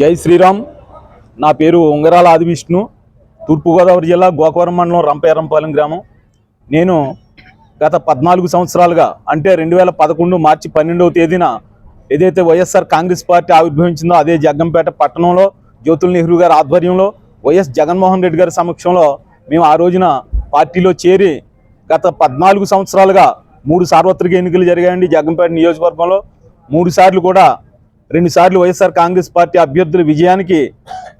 జై శ్రీరామ్. నా పేరు ఉంగరాల ఆదివిష్ణు తూర్పుగోదావరి జిల్లా గోకవరం మండలం రంపేరంపాలెం గ్రామం. నేను గత పద్నాలుగు సంవత్సరాలుగా అంటే రెండు వేల పదకొండు మార్చి పన్నెండవ తేదీన ఏదైతే వైఎస్ఆర్ కాంగ్రెస్ పార్టీ ఆవిర్భవించిందో అదే జగ్గంపేట పట్టణంలో జ్యోతుల్ నెహ్రూ గారి ఆధ్వర్యంలో వైఎస్ జగన్మోహన్ రెడ్డి గారి సమక్షంలో మేము ఆ రోజున పార్టీలో చేరి గత పద్నాలుగు సంవత్సరాలుగా మూడు సార్వత్రిక ఎన్నికలు జరిగాయండి జగ్గంపేట నియోజకవర్గంలో. మూడు సార్లు కూడా రెండు సార్లు వైఎస్ఆర్ కాంగ్రెస్ పార్టీ అభ్యర్థుల విజయానికి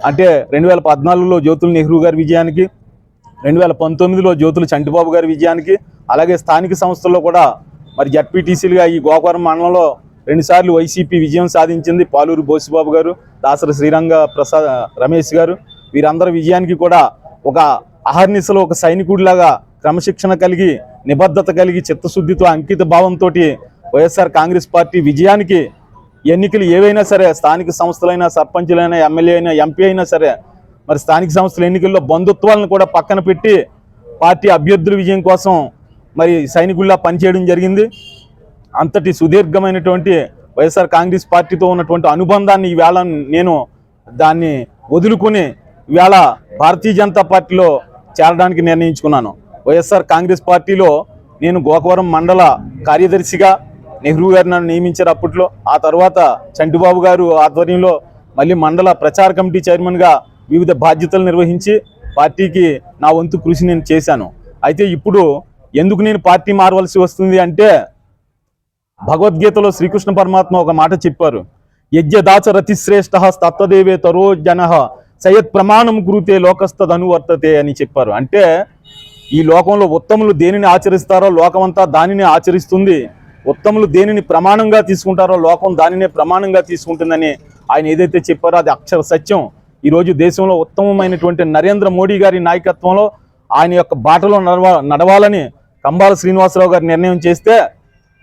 అంటే రెండు వేల పద్నాలుగులో జ్యోతుల నెహ్రూ గారి విజయానికి రెండు వేల పంతొమ్మిదిలో జ్యోతుల చంటిబాబు గారి విజయానికి అలాగే స్థానిక సంస్థల్లో కూడా మరి జడ్పీటీసీలుగా ఈ గోకవరం మండలంలో రెండుసార్లు వైసీపీ విజయం సాధించింది పాలూరు బోసిబాబు గారు దాసరి శ్రీరంగ ప్రసాద్ రమేష్ గారు. వీరందరి విజయానికి కూడా ఒక అహర్నిశలో ఒక సైనికుడిలాగా క్రమశిక్షణ కలిగి నిబద్ధత కలిగి చిత్తశుద్ధితో అంకిత భావంతో వైఎస్ఆర్ కాంగ్రెస్ పార్టీ విజయానికి ఎన్నికలు ఏవైనా సరే స్థానిక సంస్థలైనా సర్పంచులైనా ఎమ్మెల్యే అయినా ఎంపీ అయినా సరే మరి స్థానిక సంస్థల ఎన్నికల్లో బంధుత్వాలను కూడా పక్కన పెట్టి పార్టీ అభ్యర్థుల విజయం కోసం మరి సైనికుల్లా పనిచేయడం జరిగింది. అంతటి సుదీర్ఘమైనటువంటి వైఎస్ఆర్ కాంగ్రెస్ పార్టీతో ఉన్నటువంటి అనుబంధాన్ని ఈవేళ నేను దాన్ని వదులుకుని ఈవేళ భారతీయ జనతా పార్టీలో చేరడానికి నిర్ణయించుకున్నాను. వైఎస్ఆర్ కాంగ్రెస్ పార్టీలో నేను గోకవరం మండల కార్యదర్శిగా నెహ్రూ గారు నన్ను నియమించారు అప్పట్లో. ఆ తర్వాత చంటిబాబు గారు ఆధ్వర్యంలో మళ్ళీ మండల ప్రచార కమిటీ చైర్మన్గా వివిధ బాధ్యతలు నిర్వహించి పార్టీకి నా వంతు కృషి నేను చేశాను. అయితే ఇప్పుడు ఎందుకు నేను పార్టీ మారవలసి వస్తుంది అంటే భగవద్గీతలో శ్రీకృష్ణ పరమాత్మ ఒక మాట చెప్పారు. యజ్ఞదాచ రతిశ్రేష్ఠ తత్వదేవే తరో జన సయత్ ప్రమాణం కురుతే లోకస్తదనువర్తతే అని చెప్పారు. అంటే ఈ లోకంలో ఉత్తములు దేనిని ఆచరిస్తారో లోకమంతా దానిని ఆచరిస్తుంది. ఉత్తములు దేనిని ప్రమాణంగా తీసుకుంటారో లోకం దానినే ప్రమాణంగా తీసుకుంటుందని ఆయన ఏదైతే చెప్పారో అది అక్షర సత్యం. ఈరోజు దేశంలో ఉత్తమమైనటువంటి నరేంద్ర మోడీ గారి నాయకత్వంలో ఆయన యొక్క బాటలో నడవ నడవాలని కంబాల శ్రీనివాసరావు గారు నిర్ణయం చేస్తే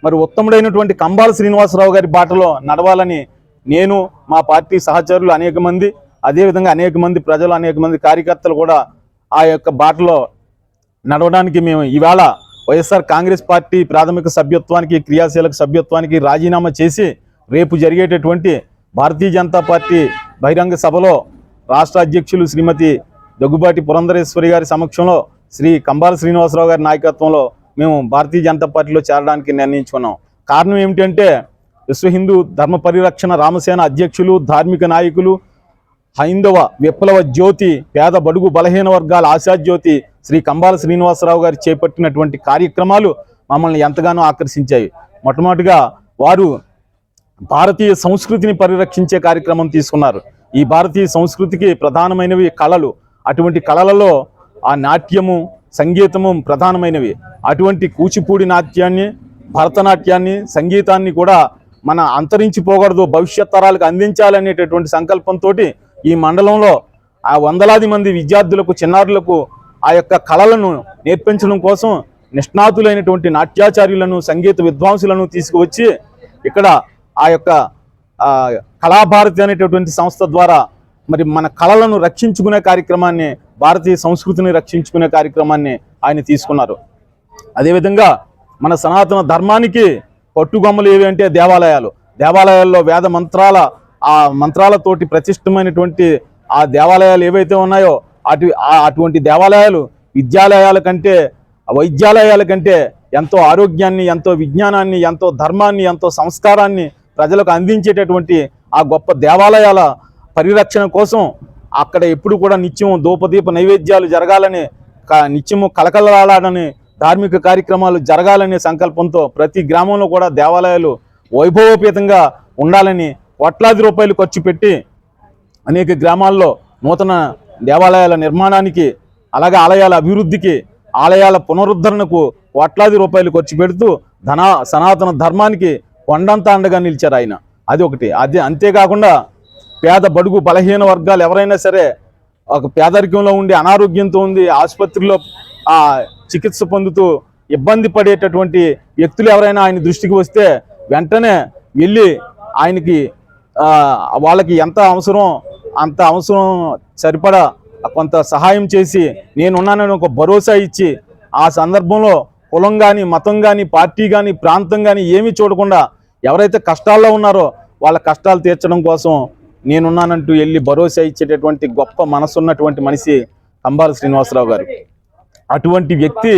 మరి ఉత్తముడైనటువంటి కంబాల శ్రీనివాసరావు గారి బాటలో నడవాలని నేను మా పార్టీ సహచరులు అనేక మంది అదేవిధంగా అనేక మంది ప్రజలు అనేక మంది కార్యకర్తలు కూడా ఆ యొక్క బాటలో నడవడానికి మేము ఈవేళ వైఎస్ఆర్ కాంగ్రెస్ పార్టీ ప్రాథమిక సభ్యత్వానికి క్రియాశీలక సభ్యత్వానికి రాజీనామా చేసి రేపు జరిగేటటువంటి భారతీయ జనతా పార్టీ బహిరంగ సభలో రాష్ట్ర అధ్యక్షులు శ్రీమతి దగ్గుబాటి పురంధరేశ్వరి గారి సమక్షంలో శ్రీ కంబాల శ్రీనివాసరావు గారి నాయకత్వంలో మేము భారతీయ జనతా పార్టీలో చేరడానికి నిర్ణయించుకున్నాం. కారణం ఏమిటంటే విశ్వ హిందూ ధర్మ పరిరక్షణ రామసేన అధ్యక్షులు ధార్మిక నాయకులు హైందవ విప్లవ జ్యోతి పేద బడుగు బలహీన వర్గాల ఆశాజ్యోతి శ్రీ కంబాల శ్రీనివాసరావు గారు చేపట్టినటువంటి కార్యక్రమాలు మమ్మల్ని ఎంతగానో ఆకర్షించాయి. మొట్టమొదటిగా వారు భారతీయ సంస్కృతిని పరిరక్షించే కార్యక్రమం తీసుకున్నారు. ఈ భారతీయ సంస్కృతికి ప్రధానమైనవి కళలు. అటువంటి కళలలో ఆ నాట్యము సంగీతము ప్రధానమైనవి. అటువంటి కూచిపూడి నాట్యాన్ని భరతనాట్యాన్ని సంగీతాన్ని కూడా మన అంతరించిపోకూడదు భవిష్యత్ తరాలకు అందించాలనేటటువంటి సంకల్పంతో ఈ మండలంలో ఆ వందలాది మంది విద్యార్థులకు చిన్నారులకు ఆ యొక్క కళలను నేర్పించడం కోసం నిష్ణాతులైనటువంటి నాట్యాచార్యులను సంగీత విద్వాంసులను తీసుకువచ్చి ఇక్కడ ఆ యొక్క కళాభారతి అనేటటువంటి సంస్థ ద్వారా మరి మన కళలను రక్షించుకునే కార్యక్రమాన్ని భారతీయ సంస్కృతిని రక్షించుకునే కార్యక్రమాన్ని ఆయన తీసుకున్నారు. అదేవిధంగా మన సనాతన ధర్మానికి పట్టుగొమ్మలు ఏవి అంటే దేవాలయాలు. దేవాలయాల్లో వేద మంత్రాల ఆ మంత్రాలతోటి ప్రతిష్టమైనటువంటి ఆ దేవాలయాలు ఏవైతే ఉన్నాయో అటు ఆ అటువంటి దేవాలయాలు విద్యాలయాల కంటే వైద్యాలయాల కంటే ఎంతో ఆరోగ్యాన్ని ఎంతో విజ్ఞానాన్ని ఎంతో ధర్మాన్ని ఎంతో సంస్కారాన్ని ప్రజలకు అందించేటటువంటి ఆ గొప్ప దేవాలయాల పరిరక్షణ కోసం అక్కడ ఎప్పుడు కూడా నిత్యం ధూపదీప నైవేద్యాలు జరగాలని నిత్యము కలకలలాడని ధార్మిక కార్యక్రమాలు జరగాలనే సంకల్పంతో ప్రతి గ్రామంలో కూడా దేవాలయాలు వైభవోపేతంగా ఉండాలని కోట్లాది రూపాయలు ఖర్చు పెట్టి అనేక గ్రామాల్లో నూతన దేవాలయాల నిర్మాణానికి అలాగే ఆలయాల అభివృద్ధికి ఆలయాల పునరుద్ధరణకు కోట్లాది రూపాయలు ఖర్చు పెడుతూ ధన సనాతన ధర్మానికి కొండంత అండగా నిలిచారు ఆయన. అది ఒకటి. అది అంతేకాకుండా పేద బడుగు బలహీన వర్గాలు ఎవరైనా సరే ఒక పేదరికంలో ఉండి అనారోగ్యంతో ఉంది ఆసుపత్రిలో ఆ చికిత్స పొందుతూ ఇబ్బంది పడేటటువంటి వ్యక్తులు ఎవరైనా ఆయన దృష్టికి వస్తే వెంటనే వెళ్ళి ఆయనకి వాళ్ళకి ఎంత అవసరం అంత అవసరం సరిపడా కొంత సహాయం చేసి నేనున్నానని ఒక భరోసా ఇచ్చి ఆ సందర్భంలో కులం కానీ మతం కానీ పార్టీ కానీ ప్రాంతం కానీ ఏమీ చూడకుండా ఎవరైతే కష్టాల్లో ఉన్నారో వాళ్ళ కష్టాలు తీర్చడం కోసం నేనున్నానంటూ వెళ్ళి భరోసా ఇచ్చేటటువంటి గొప్ప మనసున్నటువంటి మనిషి కంబాల శ్రీనివాసరావు గారు. అటువంటి వ్యక్తి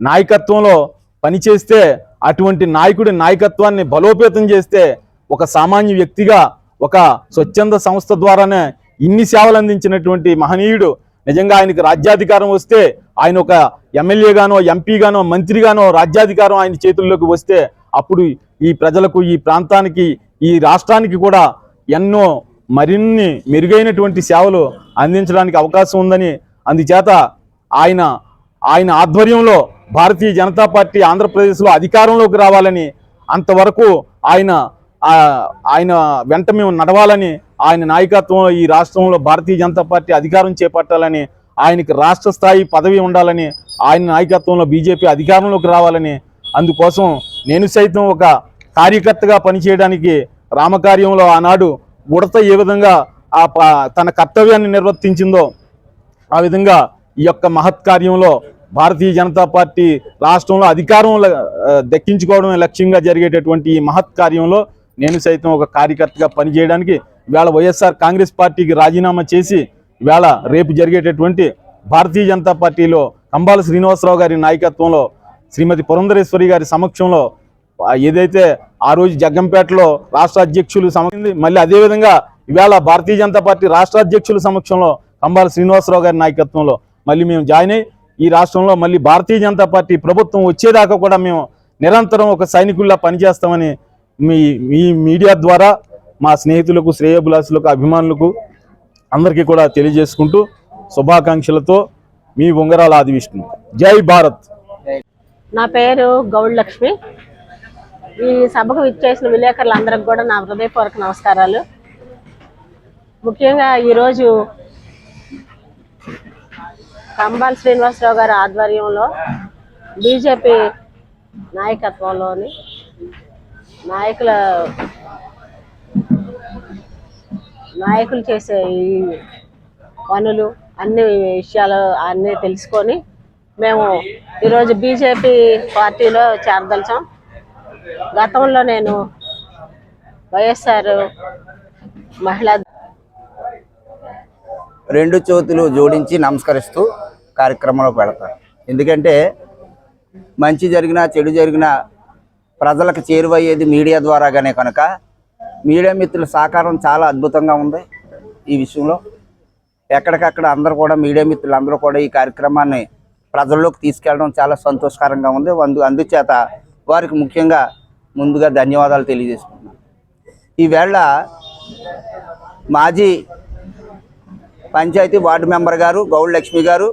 నాయకత్వంలో పనిచేస్తే అటువంటి నాయకుడి నాయకత్వాన్ని బలోపేతం చేస్తే ఒక సామాన్య వ్యక్తిగా ఒక స్వచ్ఛంద సంస్థ ద్వారానే ఇన్ని సేవలు అందించినటువంటి మహనీయుడు నిజంగా ఆయనకి రాజ్యాధికారం వస్తే ఆయన ఒక ఎమ్మెల్యేగానో ఎంపీగానో మంత్రిగానో రాజ్యాధికారం ఆయన చేతుల్లోకి వస్తే అప్పుడు ఈ ప్రజలకు ఈ ప్రాంతానికి ఈ రాష్ట్రానికి కూడా ఎన్నో మరిన్ని మెరుగైనటువంటి సేవలు అందించడానికి అవకాశం ఉందని అందుచేత ఆయన ఆయన ఆధ్వర్యంలో భారతీయ జనతా పార్టీ ఆంధ్రప్రదేశ్లో అధికారంలోకి రావాలని అంతవరకు ఆయన ఆయన వెంట మేము నడవాలని ఆయన నాయకత్వంలో ఈ రాష్ట్రంలో భారతీయ జనతా పార్టీ అధికారం చేపట్టాలని ఆయనకి రాష్ట్ర స్థాయి పదవి ఉండాలని ఆయన నాయకత్వంలో బీజేపీ అధికారంలోకి రావాలని అందుకోసం నేను సైతం ఒక కార్యకర్తగా పనిచేయడానికి రామకార్యంలో ఆనాడు ఉడత ఏ విధంగా ఆ ప- తన కర్తవ్యాన్ని నిర్వర్తించిందో ఆ విధంగా ఈ యొక్క మహత్ కార్యంలో భారతీయ జనతా పార్టీ రాష్ట్రంలో అధికారం దక్కించుకోవడమే లక్ష్యంగా జరిగేటటువంటి ఈ మహత్ కార్యంలో నేను సైతం ఒక కార్యకర్తగా పనిచేయడానికి ఇవాళ వైఎస్ఆర్ కాంగ్రెస్ పార్టీకి రాజీనామా చేసి ఇవాళ రేపు జరిగేటటువంటి భారతీయ జనతా పార్టీలో కంబాల శ్రీనివాసరావు గారి నాయకత్వంలో శ్రీమతి పురంధరేశ్వరి గారి సమక్షంలో ఏదైతే ఆ రోజు జగ్గంపేటలో రాష్ట్ర అధ్యక్షులు సమక్షంది మళ్ళీ అదేవిధంగా ఇవాళ భారతీయ జనతా పార్టీ రాష్ట్ర అధ్యక్షుల సమక్షంలో కంబాల శ్రీనివాసరావు గారి నాయకత్వంలో మళ్ళీ మేము జాయిన్ అయ్యి ఈ రాష్ట్రంలో మళ్ళీ భారతీయ జనతా పార్టీ ప్రభుత్వం వచ్చేదాకా కూడా మేము నిరంతరం ఒక సైనికుల్లా పనిచేస్తామని మీ మీ మీడియా ద్వారా మా స్నేహితులకు శ్రేయబులాసులకు అభిమానులకు అందరికీ కూడా తెలియజేసుకుంటూ శుభాకాంక్షలతో మీ ఉంగరాల ఆది విష్ణు జై భారత్! నా పేరు గౌడ్ లక్ష్మి ఈ సభకు విచ్చేసిన విలేకరులందరికి కూడా నా హృదయపూర్వక నమస్కారాలు. ముఖ్యంగా ఈరోజు కంబాల్ శ్రీనివాసరావు గారి ఆధ్వర్యంలో బీజేపీ నాయకత్వంలోని నాయకుల నాయకులు చేసే ఈ పనులు అన్ని విషయాలు అన్నీ తెలుసుకొని మేము ఈరోజు బీజేపీ పార్టీలో చేరదలిచాం. గతంలో నేను వైఎస్ఆర్ మహిళా రెండు చేతులు జోడించి నమస్కరిస్తూ కార్యక్రమంలో పెడతారు ఎందుకంటే మంచి జరిగినా చెడు జరిగినా ప్రజలకు చేరువయ్యేది మీడియా ద్వారాగానే కనుక మీడియా మిత్రుల సహకారం చాలా అద్భుతంగా ఉంది ఈ విషయంలో. ఎక్కడికక్కడ అందరూ కూడా మీడియా మిత్రులు అందరూ కూడా ఈ కార్యక్రమాన్ని ప్రజల్లోకి తీసుకెళ్ళడం చాలా సంతోషకరంగా ఉంది. అందు అందుచేత వారికి ముఖ్యంగా ముందుగా ధన్యవాదాలు తెలియజేసుకుంటున్నాను. ఈవేళ మాజీ పంచాయతీ వార్డు మెంబర్ గారు గౌడ్ లక్ష్మి గారు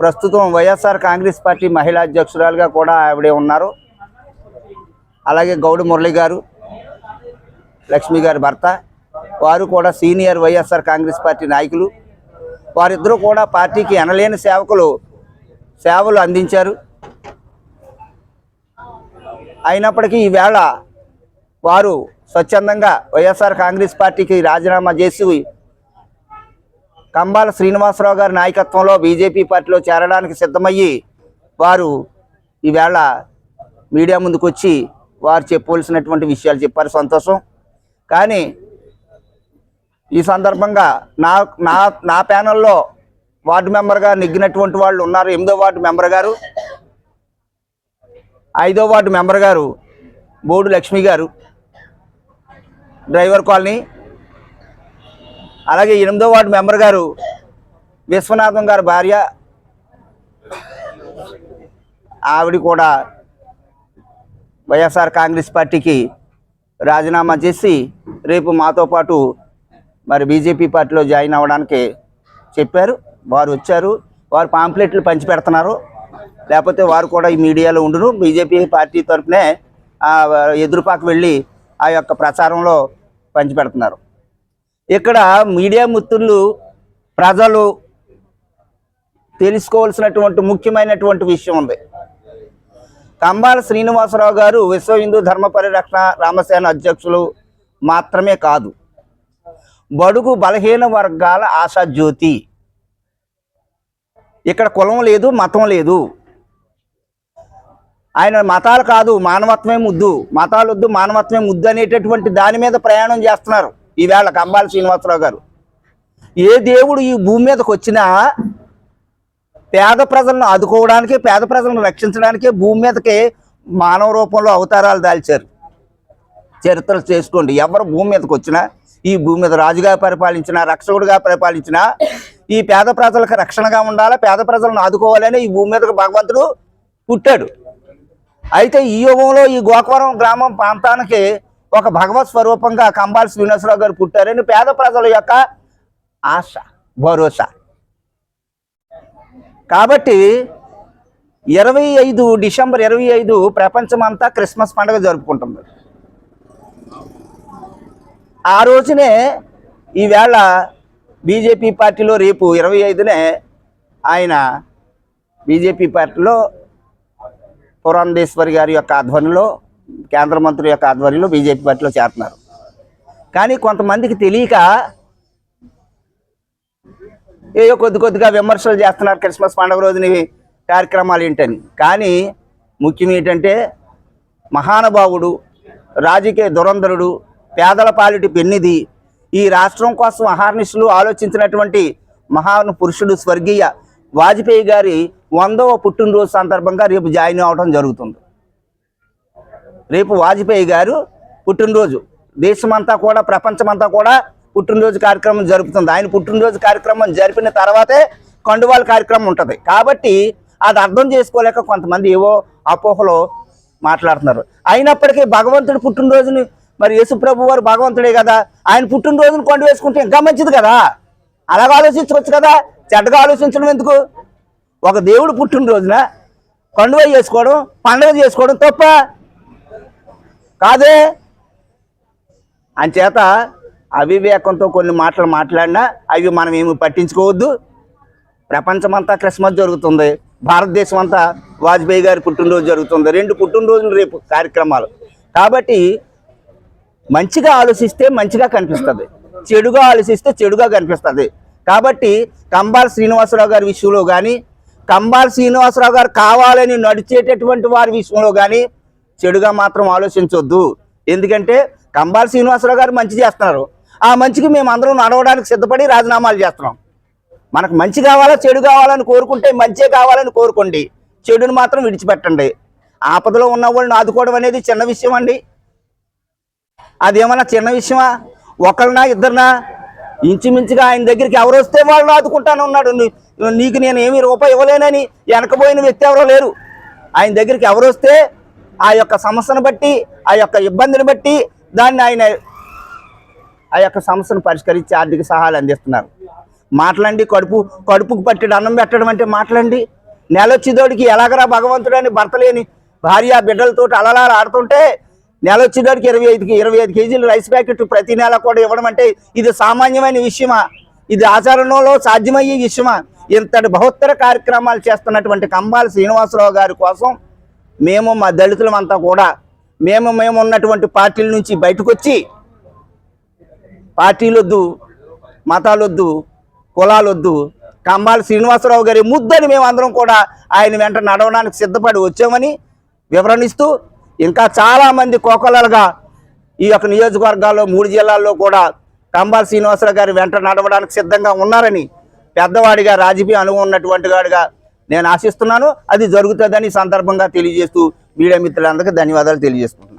ప్రస్తుతం వైఎస్ఆర్ కాంగ్రెస్ పార్టీ మహిళా అధ్యక్షురాలుగా కూడా ఆవిడే ఉన్నారు. అలాగే గౌడ్ మురళి గారు లక్ష్మి గారి భర్త వారు కూడా సీనియర్ వైఎస్ఆర్ కాంగ్రెస్ పార్టీ నాయకులు. వారిద్దరూ కూడా పార్టీకి ఎనలేని సేవకులు సేవలు అందించారు. అయినప్పటికీ ఈవేళ వారు స్వచ్ఛందంగా వైఎస్ఆర్ కాంగ్రెస్ పార్టీకి రాజీనామా చేసి కంబాల శ్రీనివాసరావు గారి నాయకత్వంలో బీజేపీ పార్టీలో చేరడానికి సిద్ధమయ్యి వారు ఈవేళ మీడియా ముందుకు వచ్చి వారు చెప్పవలసినటువంటి విషయాలు చెప్పారు. సంతోషం. కానీ ఈ సందర్భంగా నా నా నా ప్యానల్లో వార్డు మెంబర్గా నెగ్గినటువంటి వాళ్ళు ఉన్నారు. ఎనిమిదో వార్డు మెంబర్ గారు ఐదో వార్డు మెంబర్ గారు బోడు లక్ష్మి గారు డ్రైవర్ కాలనీ అలాగే ఎనిమిదో వార్డు మెంబర్ గారు విశ్వనాథం గారి భార్య ఆవిడ కూడా వైఎస్ఆర్ కాంగ్రెస్ పార్టీకి రాజీనామా చేసి రేపు మాతో పాటు మరి బీజేపీ పార్టీలో జాయిన్ అవ్వడానికి చెప్పారు. వారు వచ్చారు. వారు పాంప్లెట్లు పంచి పెడుతున్నారు లేకపోతే వారు కూడా ఈ మీడియాలో ఉండును. బీజేపీ పార్టీ తరఫునే ఎదురుపాకు వెళ్ళి ఆ యొక్క ప్రచారంలో పంచిపెడుతున్నారు. ఇక్కడ మీడియా మిత్రులు ప్రజలు తెలుసుకోవాల్సినటువంటి ముఖ్యమైనటువంటి విషయం ఉంది. కంబాల శ్రీనివాసరావు గారు విశ్వ హిందూ ధర్మ పరిరక్షణ రామసేన అధ్యక్షులు మాత్రమే కాదు. బడుగు బలహీన వర్గాల ఆశాజ్యోతి ఇక్కడ కులం లేదు మతం లేదు. ఆయన మతాలు కాదు మానవత్వమే ముద్దు. మతాలు వద్దు మానవత్వమే ముద్దు అనేటటువంటి దాని మీద ప్రయాణం చేస్తున్నారు ఈవేళ కంబాల శ్రీనివాసరావు గారు. ఏ దేవుడు ఈ భూమి మీదకి వచ్చినా పేద ప్రజలను ఆదుకోవడానికి పేద ప్రజలను రక్షించడానికి భూమి మీదకి మానవ రూపంలో అవతారాలు దాల్చారు. చరిత్రలు చేసుకోండి. ఎవరు భూమి మీదకి వచ్చినా ఈ భూమి మీద రాజుగా పరిపాలించిన రక్షకుడిగా పరిపాలించిన ఈ పేద ప్రజలకు రక్షణగా ఉండాలి పేద ప్రజలను ఆదుకోవాలని ఈ భూమి మీదకు భగవంతుడు పుట్టాడు. అయితే ఈ యుగంలో ఈ గోకవరం గ్రామం ప్రాంతానికి ఒక భగవత్ స్వరూపంగా కంబాల శ్రీనివాసరావు గారు పుట్టారని పేద ప్రజల యొక్క ఆశ భరోసా. కాబట్టి ఇరవై ఐదు డిసెంబర్ ఇరవై ఐదు ప్రపంచమంతా క్రిస్మస్ పండుగ జరుపుకుంటుంది. ఆ రోజునే ఈవేళ బీజేపీ పార్టీలో రేపు ఇరవై ఐదునే ఆయన బీజేపీ పార్టీలో పురంధేశ్వరి గారి యొక్క ఆధ్వర్యంలో కేంద్ర మంత్రి యొక్క ఆధ్వర్యంలో బీజేపీ పార్టీలో చేరుతున్నారు. కానీ కొంతమందికి తెలియక ఏయో కొద్ది కొద్దిగా విమర్శలు చేస్తున్నారు క్రిస్మస్ పండుగ రోజుని కార్యక్రమాలు ఏంటని. కానీ ముఖ్యం ఏంటంటే మహానుభావుడు రాజకీయ దురంధరుడు పేదల పాలిటి పెన్నిది ఈ రాష్ట్రం కోసం అహార్నిశలు ఆలోచించినటువంటి మహాను పురుషుడు స్వర్గీయ వాజ్పేయి గారి వందవ పుట్టినరోజు సందర్భంగా రేపు జాయిన్ అవడం జరుగుతుంది. రేపు వాజ్పేయి గారు పుట్టినరోజు. దేశమంతా కూడా ప్రపంచమంతా కూడా పుట్టినరోజు కార్యక్రమం జరుపుతుంది. ఆయన పుట్టినరోజు కార్యక్రమం జరిపిన తర్వాతే కండువాల కార్యక్రమం ఉంటుంది. కాబట్టి అది అర్థం చేసుకోలేక కొంతమంది ఏవో అపోహలో మాట్లాడుతున్నారు. అయినప్పటికీ భగవంతుడి పుట్టినరోజుని మరి యేసుప్రభు వారు భగవంతుడే కదా. ఆయన పుట్టినరోజును కొండ వేసుకుంటే ఇంకా మంచిది కదా. అలాగ ఆలోచించవచ్చు కదా. చెడ్డగా ఆలోచించడం ఎందుకు? ఒక దేవుడు పుట్టినరోజున కండువ చేసుకోవడం పండుగ చేసుకోవడం తప్ప కాదే. అంచేత అవివేకంతో కొన్ని మాటలు మాట్లాడినా అవి మనం ఏమి పట్టించుకోవద్దు. ప్రపంచమంతా క్రిస్మస్ జరుగుతుంది. భారతదేశం అంతా వాజ్పేయి గారి పుట్టినరోజు జరుగుతుంది. రెండు పుట్టినరోజులు రేపు కార్యక్రమాలు. కాబట్టి మంచిగా ఆలోచిస్తే మంచిగా కనిపిస్తుంది. చెడుగా ఆలోచిస్తే చెడుగా కనిపిస్తుంది. కాబట్టి కంబాల శ్రీనివాసరావు గారి విషయంలో కానీ కంబాల శ్రీనివాసరావు గారు కావాలని నడిచేటటువంటి వారి విషయంలో కానీ చెడుగా మాత్రం ఆలోచించొద్దు. ఎందుకంటే కంబాల శ్రీనివాసరావు గారు మంచి చేస్తున్నారు. ఆ మంచికి మేము అందరం నడవడానికి సిద్ధపడి రాజీనామాలు చేస్తున్నాం. మనకు మంచి కావాలా చెడు కావాలని కోరుకుంటే మంచే కావాలని కోరుకోండి. చెడుని మాత్రం విడిచిపెట్టండి. ఆపదలో ఉన్న వాళ్ళని ఆదుకోవడం అనేది చిన్న విషయం అండి. అదేమన్నా చిన్న విషయమా? ఒకరినా ఇద్దరినా? ఇంచుమించుగా ఆయన దగ్గరికి ఎవరు వస్తే వాళ్ళని ఆదుకుంటాను ఉన్నాడు నీకు నేను ఏమి రూపాయి ఇవ్వలేనని వెనకపోయిన వ్యక్తి ఎవరో లేరు. ఆయన దగ్గరికి ఎవరు వస్తే ఆ యొక్క సమస్యను బట్టి ఆ యొక్క ఇబ్బందిని బట్టి దాన్ని ఆయన ఆ యొక్క సమస్యను పరిష్కరించి ఆర్థిక సహాయాలు అందిస్తున్నారు. మాట్లాడి కడుపు కడుపుకు పట్టెడు అన్నం పెట్టడం అంటే మాట్లాడి నెలొచ్చేదోడికి ఎలాగరా భగవంతుడని భర్త లేని భార్య బిడ్డలతో అలలా ఆడుతుంటే నెలొచ్చేదోడికి ఇరవై ఐదుకి ఇరవై ఐదు కేజీలు రైస్ ప్యాకెట్ ప్రతి నెల కూడా ఇవ్వడం అంటే ఇది సామాన్యమైన విషయమా? ఇది ఆచరణలో సాధ్యమయ్యే విషయమా? ఇంతటి బహుత్తర కార్యక్రమాలు చేస్తున్నటువంటి కంబాల శ్రీనివాసరావు గారి కోసం మేము మా దళితులమంతా కూడా మేము మేము ఉన్నటువంటి పార్టీల నుంచి బయటకు వచ్చి పార్టీలొద్దు మతాలొద్దు కులాలొద్దు. కంబాల శ్రీనివాసరావు గారి ముద్దని మేమందరం కూడా ఆయన వెంట నడవడానికి సిద్ధపడి వచ్చామని వివరణిస్తూ ఇంకా చాలామంది కోకొలలుగా ఈ యొక్క నియోజకవర్గాల్లో మూడు జిల్లాల్లో కూడా కంబాల శ్రీనివాసరావు గారి వెంట నడవడానికి సిద్ధంగా ఉన్నారని పెద్దవాడిగా రాజకీయ అనుభవం ఉన్నటువంటి వాడిగా నేను ఆశిస్తున్నాను. అది జరుగుతుందని సందర్భంగా తెలియజేస్తూ మీడియా మిత్రులందరికీ ధన్యవాదాలు తెలియజేస్తున్నాను.